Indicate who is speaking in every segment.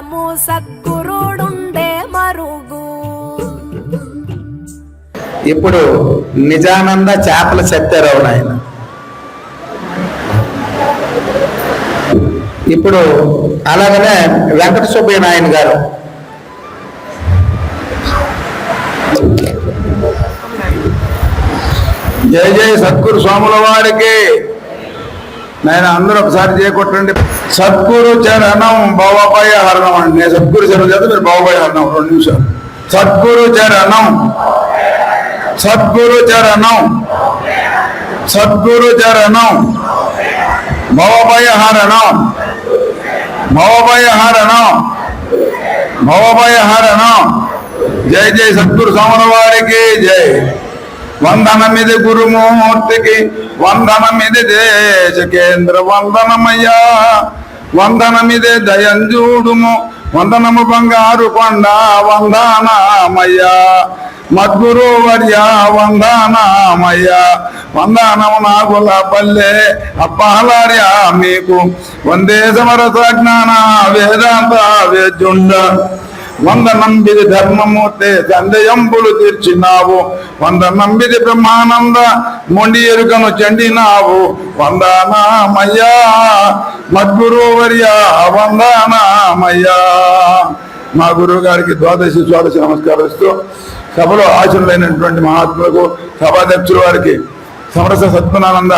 Speaker 1: కాలము సద్గురుడుండే మరుగు.
Speaker 2: ఇప్పుడు నిజానంద చేపల సత్యారావు ఆయన ఇప్పుడు అలాగనే వెంకట సుబ్బయ్య నాయన గారు.
Speaker 3: జయ జయ సద్గురు స్వాముల వారికి. నేను అందరూ ఒకసారి చేకొట్టండి సద్గురు చరణం భవభయ హరణం అండి. నేను సద్గురు చరణం చేస్తే మీరు భవభయ హరణం రెండు నిమిషాలు. సద్గురు చరణం సద్గురు చరణం సద్గురు చరణం భవభయ హరణం. భవభయ హరణం. భవభయ హరణం. జై జై సద్గురు స్వాముల వారికి జై. వందనమిది గురుమూర్తికి వందనమిది దేశ కేంద్ర వందనమయ్యా. వందనమిది దయంజూడుము వందనము బంగారు కొండ వందనామయ్యా. మద్గురు వర్య వందనామయ్యా. వందనము నాగుల పల్లె అప్పాలార్య మీకు. వందే సమరస జ్ఞాన వేదాంత వేద్యుండ. వంద నంబిది ధర్మము సందేయంబులు తీర్చినావు. వంద నంబిది బ్రహ్మానంద మొండి ఎరుకను చండినావు. వందనామయ్యా మద్గురువర్యా వందనామయ్యా. మా గురువు గారికి ద్వాదశి ద్వాదశి నమస్కారిస్తూ సభలో ఆశనులైనటువంటి మహాత్ములకు సభాధ్యక్షుల వారికి సమరస సత్యనానంద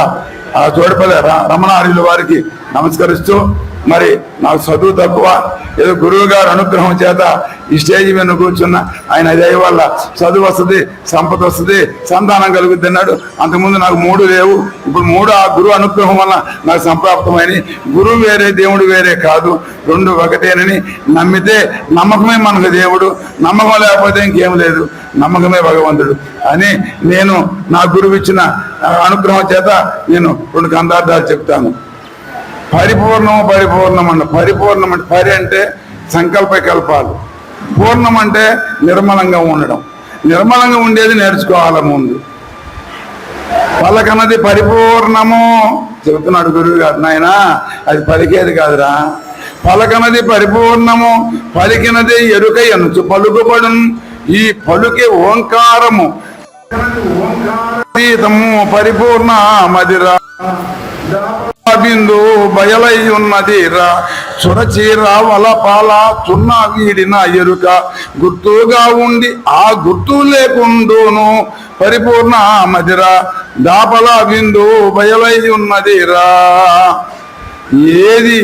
Speaker 3: ఆ చోడపల్లి ర- రమణార్యుల వారికి నమస్కరిస్తూ మరి నాకు చదువు తక్కువ. ఏదో గురువు గారు అనుగ్రహం చేత ఈ స్టేజ్ మీద కూర్చున్న ఆయన దయ వల్ల చదువు వస్తుంది సంపద వస్తుంది సంతానం కలుగుద్ది అన్నాడు. అంతకుముందు నాకు మూడు లేవు. ఇప్పుడు మూడు ఆ గురువు అనుగ్రహం వల్ల నాకు సంప్రాప్తమైన గురువు వేరే దేవుడు వేరే కాదు. రెండు ఒకటేనని నమ్మితే నమ్మకమే మనకు దేవుడు. నమ్మకం లేకపోతే ఇంకేం లేదు. నమ్మకమే భగవంతుడు అని నేను నా గురువు ఇచ్చిన అనుగ్రహం చేత నేను రెండు కందార్థాలు చెప్తాను. పరిపూర్ణం పరిపూర్ణం అంట. పరిపూర్ణం అంటే పరి అంటే సంకల్ప కల్పాలు పూర్ణం అంటే నిర్మలంగా ఉండడం. నిర్మలంగా ఉండేది నేర్చుకోవాలి ముందు. పలకన్నది పరిపూర్ణము చెబుతున్నాడు గురువు గారు. నాయన అది పలికేది కాదురా. పలకనది పరిపూర్ణము పలికినది ఎరుక ఎనుచు పలుకుబడు ఈ పలుకే ఓంకారము. ఓంకారీతము పరిపూర్ణ మదిరా బిందు బయలై ఉన్నది రా చురచీర వలపాల చున్న వీడిన ఎరుక. గుర్తుగా ఉండి ఆ గుర్తు లేకుండును పరిపూర్ణ మదిరా దాపల బిందు బయలై ఉన్నది రా ఏది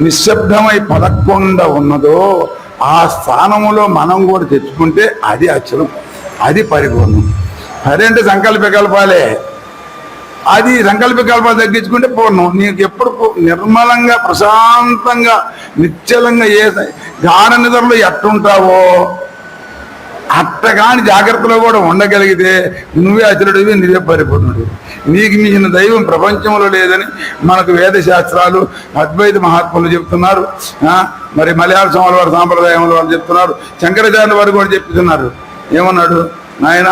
Speaker 3: నిశ్శబ్దమై పదకొండ ఉన్నదో ఆ స్థానములో మనం కూడా తెచ్చుకుంటే అది అచ్చలం. అది పరిపూర్ణం. అదేంటి సంకల్ప కల్పాలే. అది సంకల్ప కల్పాలు తగ్గించుకుంటే పూర్ణం నీకు ఎప్పుడు నిర్మలంగా ప్రశాంతంగా నిశ్చలంగా ఏ గాఢ నిద్రలో ఎట్టుంటావో అట్టగాని జాగ్రత్తలో కూడా ఉండగలిగితే నువ్వే అచలుడివి నువ్వే పరిపూర్ణుడు నీకు మించిన దైవం ప్రపంచంలో లేదని మనకు వేద శాస్త్రాలు అద్వైత మహాత్ములు చెప్తున్నారు. మరి మలయాళ స్వాముల వారి సాంప్రదాయంలో వాళ్ళు చెప్తున్నారు. శంకరాచార్యుల వారు కూడా చెప్తున్నారు. ఏమన్నాడు? నాయన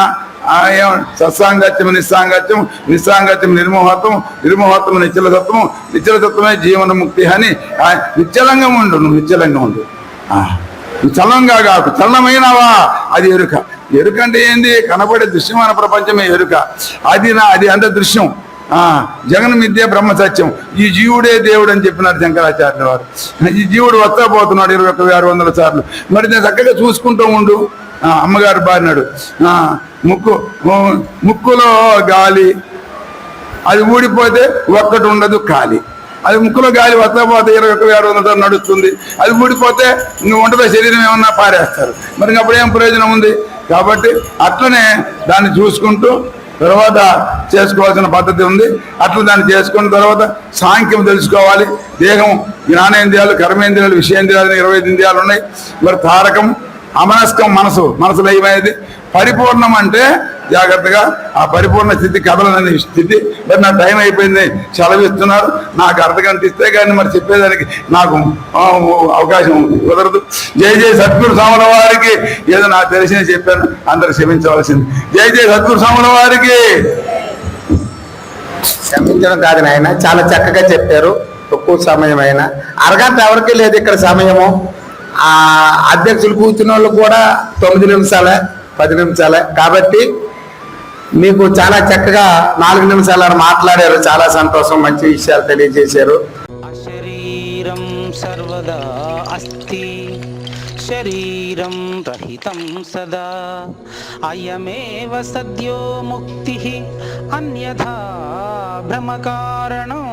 Speaker 3: సత్సాంగత్యం నిస్సాంగత్యం నిస్సాంగత్యం నిర్మోహత్వం నిర్మోహత్వం నిశ్చల తత్వం జీవన ముక్తి అని ఆ, నిశ్చలంగా ఉండు నువ్వు నిశ్చలంగా ఉండు. ఆ. నువ్వు చలంగా కాకు చలనమైనవా? అది ఎరుక. ఎరుక అంటే ఏంది? కనబడే దృశ్యమైన ప్రపంచమే ఎరుక. అది నా అది అంత దృశ్యం. ఆ జగన్ మిథ్య బ్రహ్మ సత్యం. ఈ జీవుడే దేవుడు అని చెప్పినారు శంకరాచార్యుల వారు. ఈ జీవుడు వస్తా పోతున్నాడు ఇరవై ఒక్క ఆరు వందల సార్లు. మరి నేను చక్కగా చూసుకుంటూ ఉండు. అమ్మగారు బారినాడు ముక్కు ముక్కులో గాలి అది ఊడిపోతే ఒక్కటి ఉండదు ఖాళీ అది ముక్కులో గాలి వస్తపోతే ఇరవై ఒక్క ఆరు వందల నడుస్తుంది. అది ఊడిపోతే నువ్వు ఉంటుందా శరీరం ఏమన్నా పారేస్తారు. మరి అప్పుడు ఏం ప్రయోజనం ఉంది? కాబట్టి అట్లనే దాన్ని చూసుకుంటూ తర్వాత చేసుకోవాల్సిన పద్ధతి ఉంది. అట్లా దాన్ని చేసుకున్న తర్వాత సాంఖ్యం తెలుసుకోవాలి. దేహం జ్ఞానేంద్రియాలు కర్మేంద్రియాలు విషయేంద్రియాలు ఇరవై ఐదు ఇంద్రియాలు ఉన్నాయి. మరి తారకం అమనస్కం మనసు మనసులో ఏమైంది పరిపూర్ణం అంటే జాగ్రత్తగా ఆ పరిపూర్ణ స్థితి కదలనని స్థితి. మరి నా టైం అయిపోయింది సెలవిస్తున్నారు నాకు అర్ధగంట ఇస్తే కానీ మరి చెప్పేదానికి నాకు అవకాశం కుదరదు. జై జయ సద్గురు స్వాముల వారికి. ఏదో నాకు తెలిసిన చెప్పాను అందరు క్షమించవలసింది. జై జయ సద్గురు స్వాముల వారికి.
Speaker 2: క్షమించడం కాదు నాయన చాలా చక్కగా చెప్పారు. తక్కువ సమయం అయినా అరగంట ఎవరికి లేదు ఇక్కడ సమయము. ఆ అధ్యక్షులు కూర్చున్న వాళ్ళు కూడా తొమ్మిది నిమిషాలే పది నిమిషాలే. కాబట్టి మీకు చాలా చక్కగా నాలుగు నిమిషాలు మాట్లాడారు. చాలా సంతోషం మంచి విషయాలు తెలియజేశారు.
Speaker 4: శరీరం సర్వదా అస్తి. శరీరం రహితం సదా. అయమేవ సద్యో ముక్తి. అన్యథా భ్రమకారణం